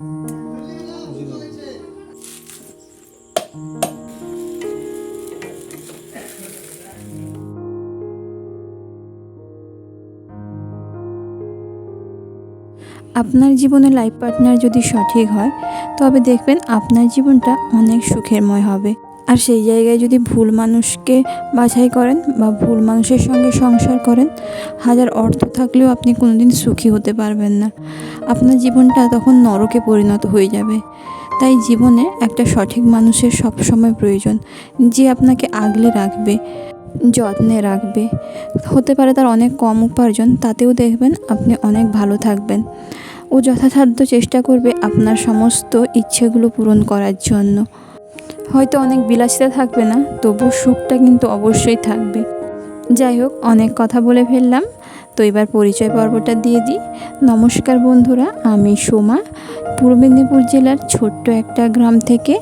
আপনার জীবনে life partner যদি সঠিক হয় তবে দেখবেন আপনার জীবনটা অনেক সুখেরময় হবে। আর সেই জায়গায় যদি ভুল মানুষকে বাছাই করেন বা ভুল মানুষের সঙ্গে সংসার করেন, হাজার অর্থ থাকলেও আপনি কোনোদিন সুখী হতে পারবেন না। আপনার জীবনটা তখন নরকে পরিণত হয়ে যাবে। তাই জীবনে একটা সঠিক মানুষের সবসময় প্রয়োজন, যে আপনাকে আগলে রাখবে, যত্নে রাখবে। হতে পারে তার অনেক কম উপার্জন, তাতেও দেখবেন আপনি অনেক ভালো থাকবেন। ও যথাসাধ্য চেষ্টা করবে আপনার সমস্ত ইচ্ছেগুলো পূরণ করার জন্য। হয়তো অনেক বিলাসিতা থাকবে না, তবু সুখটা কিন্তু অবশ্যই থাকবে। যাই হোক, অনেক কথা বলে ফেললাম। তো এবার পরিচয় পর্বটা দিয়ে দিই। নমস্কার বন্ধুরা, আমি সোমা। পূর্ব মেদিনীপুর জেলার ছোট্ট একটা গ্রাম থেকে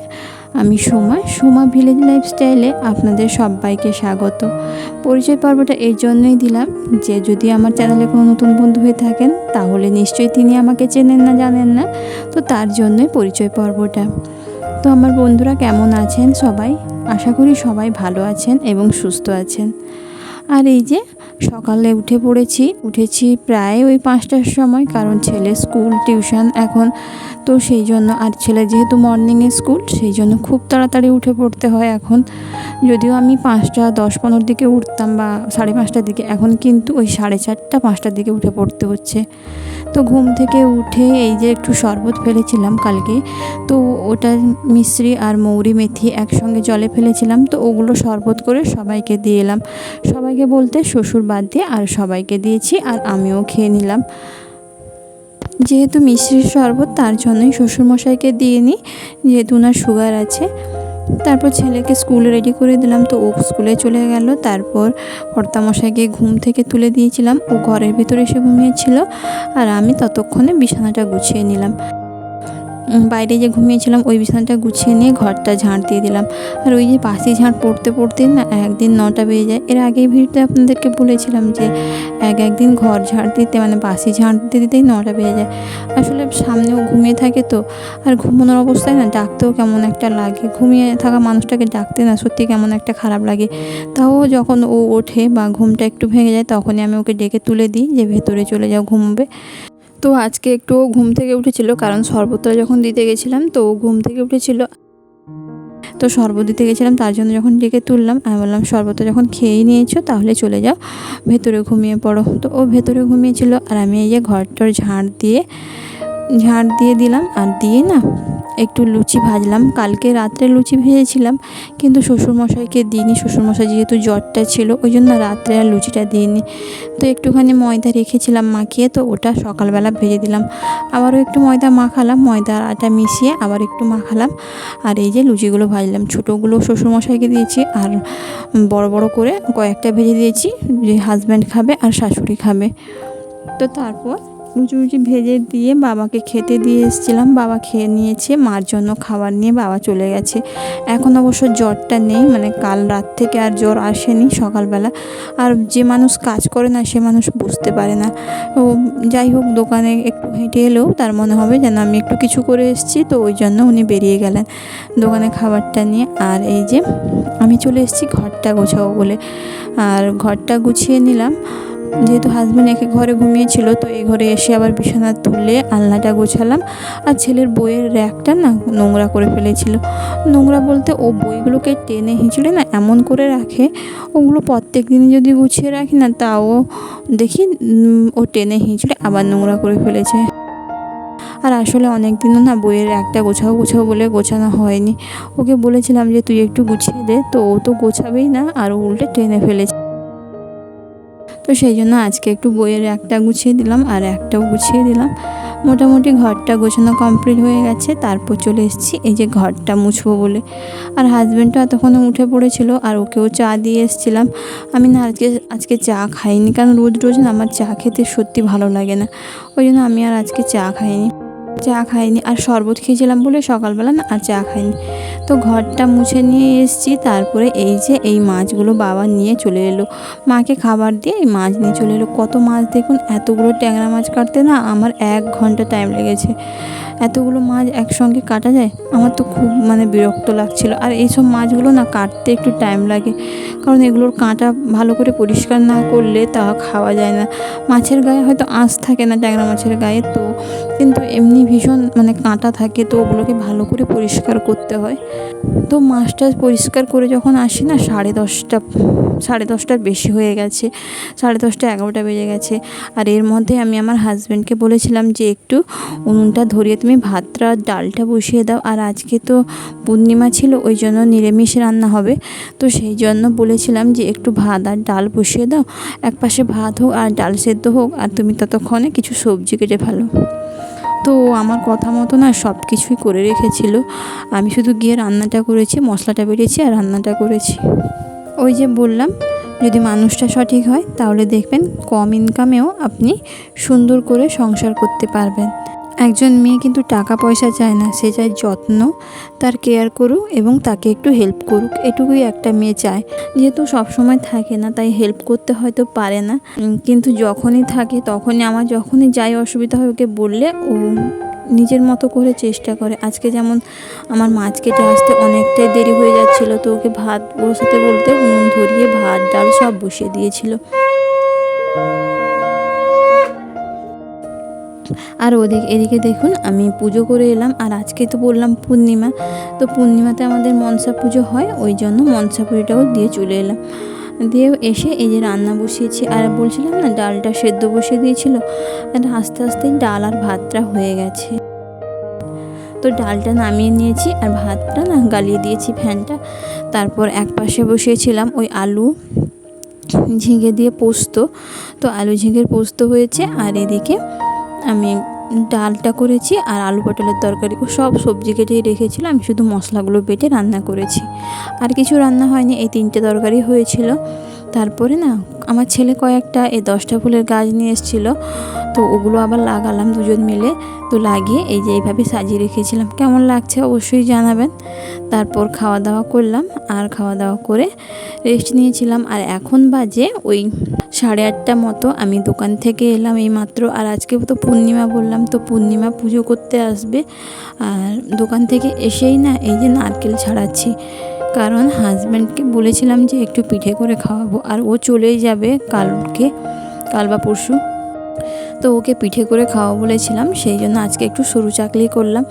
আমি সোমা সোমা ভিলেজ লাইফস্টাইলে আপনাদের সবাইকে স্বাগত। পরিচয় পর্বটা এর জন্যই দিলাম যে, যদি আমার চ্যানেলে কোনো নতুন বন্ধু হয়ে থাকেন, তাহলে নিশ্চয়ই তিনি আমাকে চেনেন না, জানেন না। তো তার জন্যই পরিচয় পর্বটা। তো আমার বন্ধুরা কেমন আছেন সবাই? আশা করি সবাই ভালো আছেন এবং সুস্থ আছেন। আর এই যে সকালে উঠে পড়েছি, উঠেছি প্রায় ওই পাঁচটার সময় কারণ ছেলে স্কুল, টিউশন এখন। তো সেই জন্য, আর ছেলে যেহেতু মর্নিংয়ে স্কুল, সেই জন্য খুব তাড়াতাড়ি উঠে পড়তে হয় এখন। যদিও আমি পাঁচটা, দশ, পনেরোর দিকে উঠতাম বা সাড়ে পাঁচটার দিকে, এখন কিন্তু ওই সাড়ে চারটা, পাঁচটার দিকে উঠে পড়তে হচ্ছে। তো ঘুম থেকে উঠে এই যে একটু শরবত ফেলেছিলাম কালকে, তো ওটা মিশ্রি আর মৌরি মেথি একসঙ্গে জলে ফেলেছিলাম, তো ওগুলো শরবত করে সবাইকে দিয়ে এলাম। সবাইকে বলতে শ্বশুর বাদ দিয়ে আর সবাইকে দিয়েছি আর আমিও খেয়ে নিলাম। যেহেতু মিশ্রির শরবত, তার জন্যই শ্বশুরমশাইকে দিয়ে নিই যেহেতু ওনার সুগার আছে। তারপর ছেলেকে স্কুলে রেডি করে দিলাম, তো ও স্কুলে চলে গেল। তারপর কর্তামশাইকে ঘুম থেকে তুলে দিয়েছিলাম। ও ঘরের ভিতরে এসে ঘুমিয়েছিল আর আমি ততক্ষণে বিছানাটা গুছিয়ে নিলাম। বাইরে যে ঘুমিয়েছিলাম, ওই বিছানাটা গুছিয়ে নিয়ে ঘরটা ঝাঁট দিয়ে দিলাম। আর ওই যে বাসি ঝাঁট পড়তে পড়তে না একদিন নটা বেজে যায়। এর আগেই ভিডিওতে আপনাদেরকে বলেছিলাম যে, এক একদিন ঘর ঝাঁট দিতে মানে বাসি ঝাঁট দিতে দিতেই নটা বেজে যায়। আসলে সামনেও ঘুমিয়ে থাকে তো, আর ঘুমানোর অবস্থায় না ডাকতেও কেমন একটা লাগে। ঘুমিয়ে থাকা মানুষটাকে ডাকতে না সত্যি কেমন একটা খারাপ লাগে। তাও যখন ও ওঠে বা ঘুমটা একটু ভেঙে যায়, তখনই আমি ওকে ডেকে তুলে দিই যে, ভেতরে চলে যাও, ঘুমবে। তো আজকে একটু ঘুম থেকে উঠেছিল, কারণ শরবতটা যখন দিতে গেছিলাম তো ঘুম থেকে উঠেছিল। তো শরবত দিতে গেছিলাম, তার জন্য যখন ডেকে তুললাম, আমি বললাম, শরবতটা যখন খেয়েই নিয়েছো, তাহলে চলে যাও, ভেতরে ঘুমিয়ে পড়ো। তো ও ভেতরে ঘুমিয়েছিল, আর আমি এই যে ঘরটার ঝাঁট দিয়ে ঝাড় দিয়ে দিলাম আর দিয়ে না একটু লুচি ভাজলাম। কালকে রাত্রে লুচি ভেজেছিলাম, কিন্তু শ্বশুরমশাইকে দিইনি। শ্বশুরমশাই যেহেতু জ্বরটা ছিল, ওই জন্য রাত্রে আর লুচিটা দিইনি। তো একটুখানি ময়দা রেখেছিলাম মাখিয়ে, তো ওটা সকালবেলা ভেজে দিলাম। আবারও একটু ময়দা মাখালাম ময়দা আর আটা মিশিয়ে আবার একটু মাখালাম। আর এই যে লুচিগুলো ভাজলাম, ছোটোগুলো শ্বশুরমশাইকে দিয়েছি আর বড় বড় করে কয়েকটা ভেজে দিয়েছি, যে হাজব্যান্ড খাবে আর শাশুড়ি খাবে। তো তারপর লুচি ভেজে দিয়ে বাবাকে খেতে দিয়ে এসেছিলাম। বাবা খেয়ে নিয়েছে, মার জন্য খাবার নিয়ে বাবা চলে গেছে। এখন অবশ্য জ্বরটা নেই মানে কাল রাত থেকে আর জ্বর আসেনি সকালবেলা। আর যে মানুষ কাজ করে না, সে মানুষ বুঝতে পারে না। ও যাই হোক, দোকানে একটু হেঁটে এলেও তার মনে হবে যেন আমি একটু কিছু করে এসেছি, তো ওই জন্য উনি বেরিয়ে গেলেন দোকানে খাবারটা নিয়ে। আর এই যে আমি চলে এসেছি ঘরটা গোছাবো বলে। আর ঘরটা গুছিয়ে নিলাম। যেহেতু হাজব্যান্ড একে ঘরে ঘুমিয়েছিল, তো এই ঘরে এসে আবার বিছানা তুলে আলনাটা গোছালাম আর ছেলের বইয়ের র্যাকটা না নোংরা করে ফেলেছিল। নোংরা বলতে ও বইগুলোকে টেনে হিঁচড়ে না এমন করে রাখে, ওগুলো প্রত্যেক দিনই যদি গুছিয়ে রাখি না, তাও দেখি ও টেনে হিঁচড়ে আবার নোংরা করে ফেলেছে। আর আসলে অনেক দিনও না বইয়ের একটা গোছাও গোছাও বলে গোছানো হয়নি। ওকে বলেছিলাম যে, তুই একটু গুছিয়ে দে। তো ও তো গোছাবেই না, আর উল্টে টেনে ফেলেছে। তো সেই জন্য আজকে একটু বইয়ের একটা গুছিয়ে দিলাম আর একটাও গুছিয়ে দিলাম। মোটামুটি ঘরটা গোছানো কমপ্লিট হয়ে গেছে, তারপর চলে এসেছি। এই যে ঘরটা মুছবো বলে। আর হাজব্যান্ডটা তখন উঠে পড়েছিল, আর ওকেও চা দিয়ে এসেছিলাম। আমি না আজকে আজকে চা খাইনি, কারণ রোজ রোজ না আমার চা খেতে সত্যি ভালো লাগে না। ওই জন্য আমি আর আজকে চা খাইনি। চা খাইনি। আর শরবত খেয়েছিলাম বলে সকালবেলা না আর চা খাইনি। তো ঘরটা মুছে নিয়ে এসেছি। তারপরে এই যে এই মাছগুলো বাবা নিয়ে চলে এলো। মাকে খাবার দিয়ে এই মাছ নিয়ে চলে এলো। কত মাছ দেখুন, এতগুলো ট্যাংরা মাছ কাটতে না আমার এক ঘণ্টা টাইম লেগেছে। এতগুলো মাছ একসঙ্গে কাটা যায়? আমার তো খুব মানে বিরক্ত লাগছিল। আর এইসব মাছগুলো না কাটতে একটু টাইম লাগে। কারণ এগুলোর কাঁটা ভালো করে পরিষ্কার না করলে তা খাওয়া যায় না। মাছের গায়ে হয়তো আঁশ থাকে না, ট্যাংরা মাছের গায়ে তো। কিন্তু এমনি ভীষণ মানে কাঁটা থাকে, তো ওগুলোকে ভালো করে পরিষ্কার করতে হয়। তো মাছটা পরিষ্কার করে যখন আসি না, সাড়ে দশটা, সাড়ে দশটার বেশি হয়ে গেছে। সাড়ে দশটা এগারোটা বেজে গেছে। আর এর মধ্যে আমি আমার হাজব্যান্ডকে বলেছিলাম যে, একটু উনুনটা ধরিয়ে তুমি ভাতটা, ডালটা বসিয়ে দাও। আর আজকে তো পূর্ণিমা ছিল, ওই জন্য নিরামিষ রান্না হবে। তো সেই জন্য বলেছিলাম যে একটু ভাত আর ডাল বসিয়ে দাও। এক পাশে ভাত হোক আর ডাল সেদ্ধ হোক, আর তুমি ততক্ষণে কিছু সবজি কেটে ফেলো। তো আমার কথা মতো না সব কিছুই করে রেখেছিল। আমি শুধু গিয়ে রান্নাটা করেছি, মশলাটা বেরিয়েছি আর রান্নাটা করেছি। ওই যে বললাম, যদি মানুষটা সঠিক হয়, তাহলে দেখবেন কম ইনকামেও আপনি সুন্দর করে সংসার করতে পারবেন। একজন মেয়ে কিন্তু টাকা পয়সা চায় না, সে চায় যত্ন, তার কেয়ার করুক এবং তাকে একটু হেল্প করুক। এটুকুই একটা মেয়ে চায়। যেহেতু সব সময় থাকে না, তাই হেল্প করতে হয়তো পারে না। কিন্তু যখনই থাকে, তখনই আমার যখনই যাই অসুবিধা হয় ওকে বললে ও নিজের মতো করে চেষ্টা করে। আজকে যেমন আমার মাছ কেটে আসতে অনেকটাই দেরি হয়ে যাচ্ছিল, তো ওকে ভাত বসাতে বলতে উনুন ধরিয়ে, ভাত, ডাল সব বসিয়ে দিয়েছিল। আর ওদিকে এদিকে দেখুন, আমি পুজো করে এলাম। আর আজকে তো বললাম পূর্ণিমা, তো পূর্ণিমাতে আমাদের মনসা পুজো হয়, ওই জন্য মনসা পুজোটাও দিয়ে চলে এলাম। দিয়ে এসে এই যে রান্না বসিয়েছি, আর বলছিলাম না, ডালটা সেদ্ধ বসিয়ে দিয়েছিল, আর আস্তে আস্তে ডাল আর ভাতটা হয়ে গেছে। তো ডালটা নামিয়ে নিয়েছি, আর ভাতটা না গালিয়ে দিয়েছি ফ্যানটা। তারপর এক পাশে বসিয়েছিলাম ওই আলু ঝিঙে দিয়ে পোস্ত। তো আলু ঝিঙের পোস্ত হয়েছে, আর এদিকে আমি ডালটা করেছি আর আলু পটলের তরকারি সব সবজি কেটেই রেখেছিলাম আমি শুধু মশলাগুলো বেটে রান্না করেছি। আর কিছু রান্না হয়নি, এই তিনটে তরকারি হয়েছিল। তারপরে না, আমার ছেলে কয়েকটা এই দশটা ফুলের গাছ নিয়ে এসেছিল। তো ওগুলো আবার লাগালাম দুজন মিলে। তো লাগিয়ে এই যে এইভাবে সাজিয়ে রেখেছিলাম। কেমন লাগছে অবশ্যই জানাবেন। তারপর খাওয়া দাওয়া করলাম। আর খাওয়া দাওয়া করে রেস্ট নিয়েছিলাম। আর এখন বাজে ওই সাড়ে আটটা মতো। আমি দোকান থেকে এলাম এই মাত্র আর আজকে তো পূর্ণিমা বললাম। তো পূর্ণিমা পুজো করতে আসবে। আর দোকান থেকে এসেই না এই যে নারকেল ছাড়াচ্ছি। কারণ হাজব্যান্ডকে বলেছিলাম যে একটু পিঠে করে খাওয়াবো, আর ও চলেই যাবে কালকে, কাল বা পরশু। তো ওকে পিঠে করে খাওয়া বলেছিলাম, সেই জন্য আজকে একটু সরু চাকলি করলাম।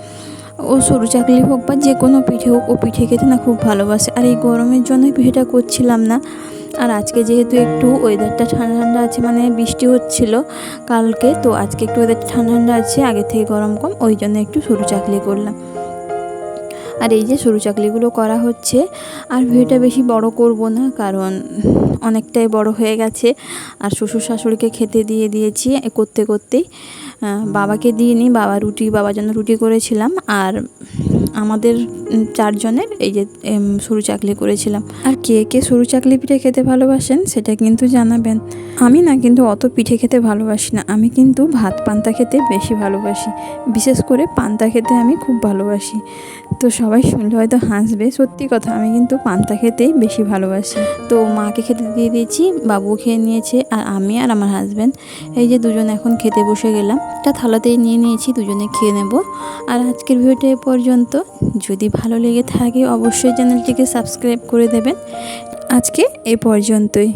ও সরু চাকলি হোক বা যে কোনো পিঠে হোক, ও পিঠে খেতে না খুব ভালোবাসে। আর এই গরমের জন্যই পিঠেটা করছিলাম না। আর আজকে যেহেতু একটু ওয়েদারটা ঠান্ডা ঠান্ডা আছে মানে বৃষ্টি হচ্ছিল কালকে, তো আজকে একটু ওয়েদারটা ঠান্ডা ঠান্ডা আছে আগে থেকে গরম কম, ওই জন্য একটু সরু চাকলি করলাম। আর এই যে সরু চাকলিগুলো করা হচ্ছে, আর ভিডিওটা বেশি বড় করব না, কারণ অনেকটাই বড় হয়ে গেছে। আর শ্বশুর শাশুড়িকে খেতে দিয়ে দিয়েছি করতে করতেই। বাবাকে দিয়ে নিই বাবা রুটি, বাবার জন্য রুটি করেছিলাম। আর আমাদের চারজনের এই যে সরু চাকলি করেছিলাম। আর কে কে সরু চাকলি পিঠে খেতে ভালোবাসেন, সেটা কিন্তু জানাবেন। আমি না কিন্তু অত পিঠে খেতে ভালোবাসি না। আমি কিন্তু ভাত পান্তা খেতে বেশি ভালোবাসি। বিশেষ করে পান্তা খেতে আমি খুব ভালোবাসি। তো সবাই শুনলে হয়তো হাসবে, সত্যি কথা, আমি কিন্তু পান্তা খেতেই বেশি ভালোবাসি। তো মাকে খেতে দিয়ে দিয়েছি বাবু খেয়ে নিয়েছে, আর আমি আর আমার হাজব্যান্ড এই যে দুজন এখন খেতে বসে গেলাম। একটা থালাতেই নিয়ে নিয়েছি, দুজনে খেয়ে নেব। আর আজকের ভিডিওটা এ পর্যন্ত। যদি ভালো লেগে থাকে অবশ্যই চ্যানেলটিকে সাবস্ক্রাইব করে দেবেন। আজকে এ পর্যন্তই।